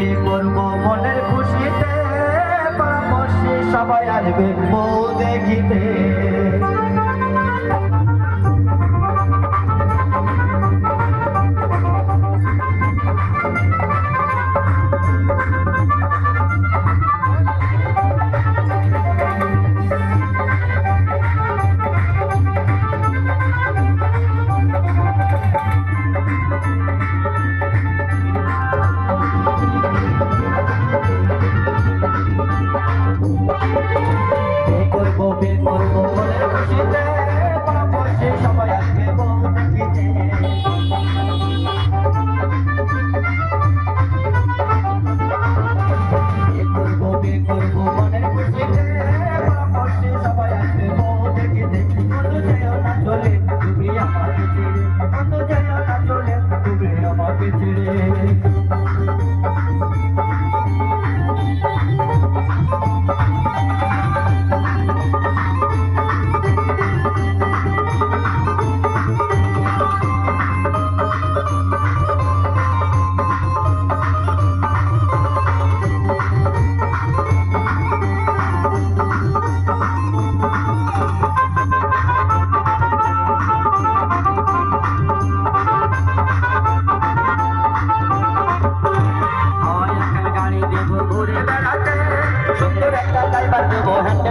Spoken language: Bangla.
মিল করব মনের খুশিতে? পাশে সবাই আসবে বউ দেখিতে। வாழ்ந்து